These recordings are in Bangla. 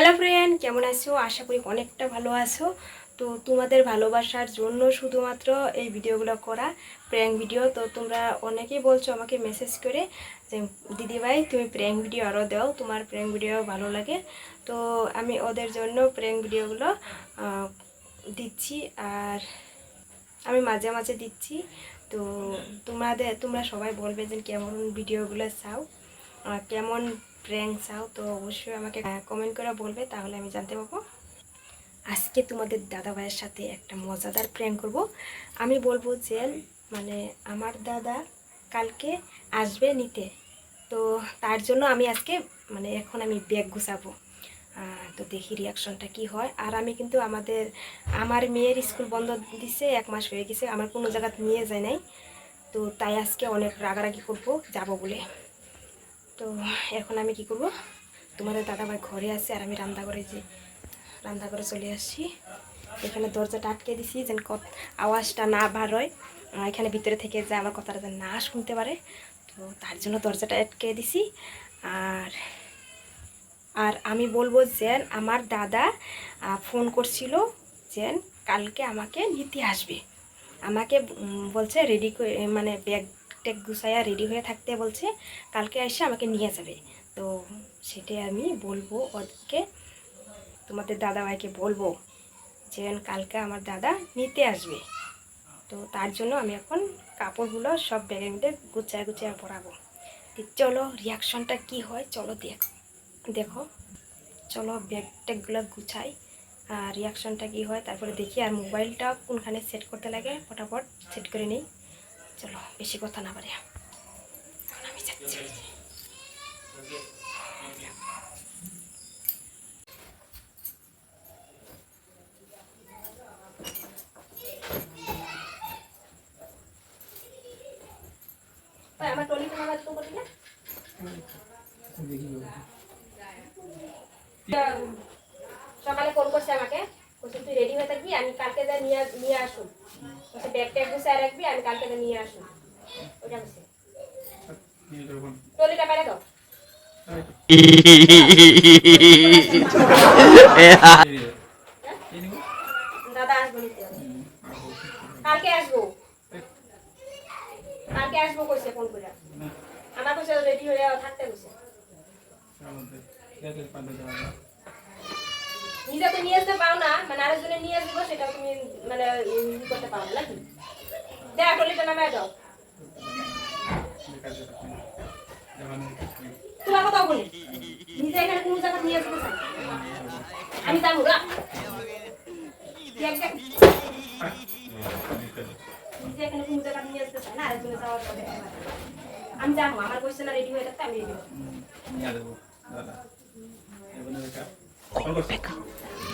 হ্যালো ফ্রেন্ড কেমন আছো? আশা করি অনেকটা ভালো আছো। তো তোমাদের ভালোবাসার জন্য শুধুমাত্র এই ভিডিওগুলো করা প্র্যাঙ্ক ভিডিও তো তোমরা অনেকেই বলছো আমাকে মেসেজ করে যে দিদিভাই তুমি প্র্যাঙ্ক ভিডিও আরও দাও। তোমার প্র্যাঙ্ক ভিডিও ভালো লাগে। তো আমি ওদের জন্য প্র্যাঙ্ক ভিডিওগুলো দিচ্ছি। আর আমি মাঝে মাঝে দিচ্ছি। তো তোমাদের, তোমরা সবাই বলবে যে, কেমন ভিডিওগুলো চাও? কেমন প্র্যাঙ্ক চাও, তো অবশ্যই আমাকে কমেন্ট করে বলবে, তাহলে আমি জানতে পারব। আজকে তোমাদের দাদা ভাইয়ের সাথে একটা মজাদার প্র্যাঙ্ক করব। আমি বলব যে মানে আমার দাদা কালকে আসবে নিতে, তো তার জন্য আমি আজকে মানে এখন আমি ব্যাগ গুছাবো। তো দেখি রিয়াকশনটা কি হয়। আর আমি কিন্তু আমাদের, আমার মেয়ের স্কুল বন্ধ দিছে, এক মাস হয়ে গেছে, আমার কোনো জায়গা নিয়ে যায় নাই। তো তাই আজকে অনেক রাগারাগি করব, যাব বলে। তো এখন আমি কি করব? তোমাদের দাদাভাই ঘরে আছে আর আমি রান্নাঘরে যে রান্নাঘরে চলে আসছি। এখানে দরজাটা আটকে দিছি যেন কত আওয়াজটা না বার হয়। এখানে ভিতরে থেকে যে আমার কথাটা যেন না শুনতে পারে। তো তার জন্য দরজাটা আটকে দিছি। আর আর আমি বলব যে আমার দাদা ফোন করছিল যে কালকে আমাকে নিতে আসবে। আমাকে বলছে রেডি করে মানে ব্যাগ ট্যাগ গুছাইয়া রেডি হয়ে থাকতে বলছে, কালকে এসে আমাকে নিয়ে যাবে। তো সেটাই আমি বলব ওদেরকে, তোমাদের দাদাভাইকে বলব যে কালকে আমার দাদা নিতে আসবে। তো তার জন্য আমি এখন কাপড়গুলো সব ব্যাগের মধ্যে গুছায় গুছিয়ে পরাবো। চলো রিয়াকশনটা কি হয়, চলো দেখ দেখো। চলো ব্যাগ ট্যাগগুলো গুছাই, আর রিয়াকশনটা কি হয়, তারপরে দেখি আর মোবাইলটা কোনখানে সেট করতে লাগে, ফটাফট সেট করে নিই। চলো, বেশি কথা না পারে আমি যাচ্ছি। আমার সকালে ফোন করছে আমাকে তুই রেডি হয়ে থাকবি? আমি কালকে যা নিয়ে নিয়ে আসুন। বলছে ব্যাগ ট্যাগ গুছিয়ে রাখবি আমি কালকে নিয়ে আসুন ওটা বলছে ট্রলিটা পেরে দাও। দাদা আসব কালকে আসব। কালকে আসব কইছে ফোন করে আমার কাছে রেডি হয়ে থাকতে কইছে। নিজে তো নিয়ে আসতে পারো না। আরেকজনে নিয়ে আসব সেটা তুমি মানে ই করতে পারো নাকি? দেখ টলিটা নামায় দাও। তোমার কথা বলি। নিজে এখানে কোন জায়গা নিয়ে চাই আমি যাব দেখ নিজে এখানে কোন জায়গা নিয়ে আসতে চাই না আরেকজনে যাওয়ার পরে আমি যাব আমার কোয়েশ্চেন রেডি হয়ে থাকতে আমি রেডি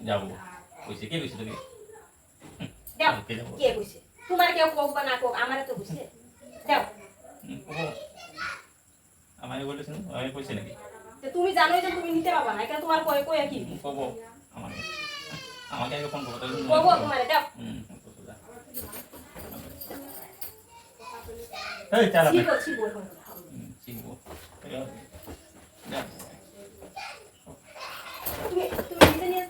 যাব। কইছে কে কইছে তোকে? দেও। কে কইছে? তোমার কেউ কোক বা না কোক আমারে তো কইছে। হুম, করব বলেছেন আমি কইছে নাকি? তুমি জানোই যে তুমি নিতে পারবা না এখানে তোমার কয়ে কয়ে কি? করব আমাকে আমাকে আগে ফোন তুমি কবো। তোমারে করব, এই চালা যা। তুমি তুমি নিজে নিয়ে আসতে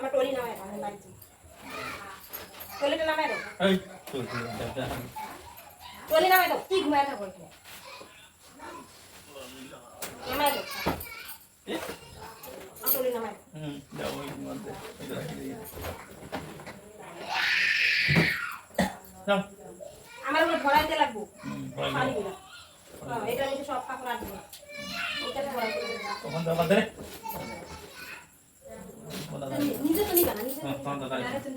আমার টলি নামায় দাও আমি টলিটা নামায় দাও এই, তো, তো, যা, যা। টলি নামায় দাও কি ঘুমায় থাকো নামায় দাও টলি নামাই হুম যাও ওই মধ্যে এটা রাখি যাও। আমার ওগুলো ভরাইতে লাগবো। পানিগুলো হ্যাঁ, এটা সব কাপড় রাখব এটা ভরাইতে লাগবে। তখন তো আমাদের বলা যায় নি- নিজে তো নিবা না নিজে তো হ্যাঁ, নিবা তখন তো না। তাই। আরে তুমি তো নিজে তো নিবা। বলা যায় না। বেশি বেশি যাও।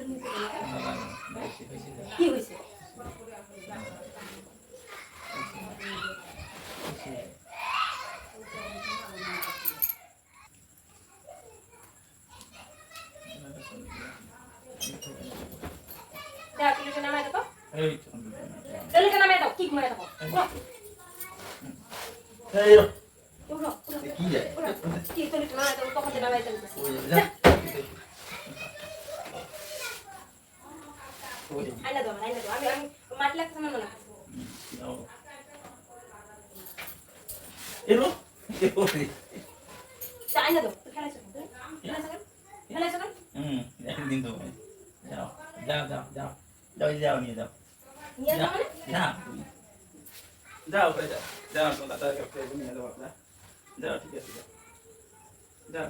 কি হয়েছে কি ঘুমাই দেখো উড়ো, এই রো। উড়ো, উড়ো, কি যায়? উড়ো। কি টলিটা নামাই দাও কখন নামাই দাও ওই যা। ওই আইনা দাও আইনা দাও আমি আমি মাটি লাগছে না না যাও। এই রো। এই রো। তা আইনা দাও তুই খেলাইছো কেন? তুই খেলাইছো কেন? খেলাইছো কেন? হুম একদিন তো যাও যাও যাও যাও। যাও যাও নিয়ে যাও। যাও মানে? যাও যাও ওখানে যাও। যাও তো নিয়ে যাও যাও যাও ঠিক আছে যাও যাও।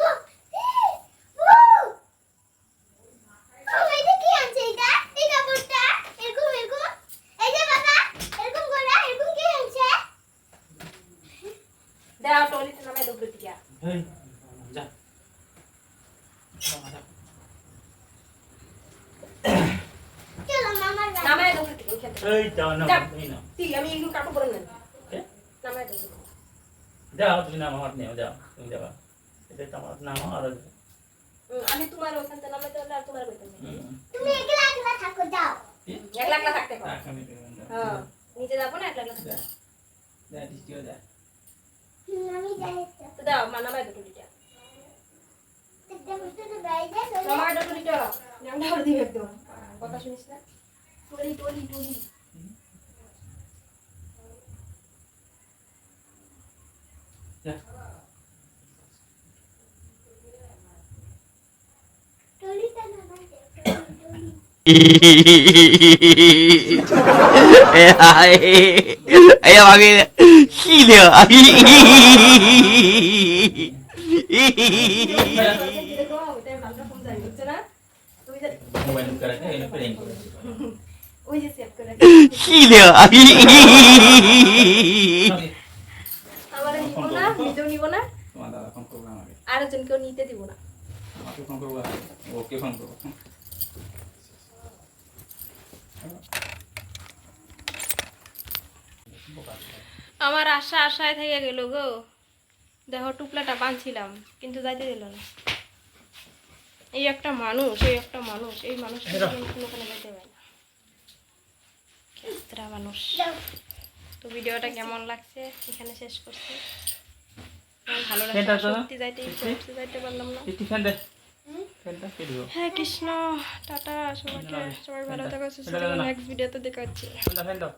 যাও। তুমি নাম আমার নিয়ে যাও তুমি যাবা। এটা তো নাম আর আমি তোমার ওখান থেকে নামাইতে হলে আর তোমার কইতাম না। হুম। একলা একলা থাকতে পারো হ্যাঁ নিচে যাব না একলা একলা থাকতে যা পারো। যা দৃষ্টিও যা। তো দাও মা নামাই দাও টলিটা নামাই দাও টলিটা নামটা করে দিবে একদম কথা শুনিস না টলি টলি টলি যা ay, ay, mami, Chile. দেখো ওইটাই ভালো ফোন যাই বুঝছ না করে ওই যে সেভ করে. আমার নিব না নিজেও নিব না। তোমার দাদা ফোন করব আমাকে। আরেকজনকেও নিতে দিব না। আমাকে ফোন করব ওকে ফোন করব। আমার আশা আশায় থেকে গেল গো। দেখো টুকলাটা বাঁধছিলাম কিন্তু যাইতে দিল না। এই একটা মানুষ এই একটা মানুষ এই মানুষটা কোনো কোনো যেতে পারে না। কেত্রা মানুষ। তো ভিডিওটা কেমন লাগছে? এখানে শেষ করছি। ভালো লাগছে। সত্যি যাইতে পারলাম না। হ্যাঁ কৃষ্ণ। টাটা। সবাইকে। সবাই ভালো থাকো সুস্থ। নেক্সট ভিডিওতে দেখা হচ্ছে। ফ্যান দাও।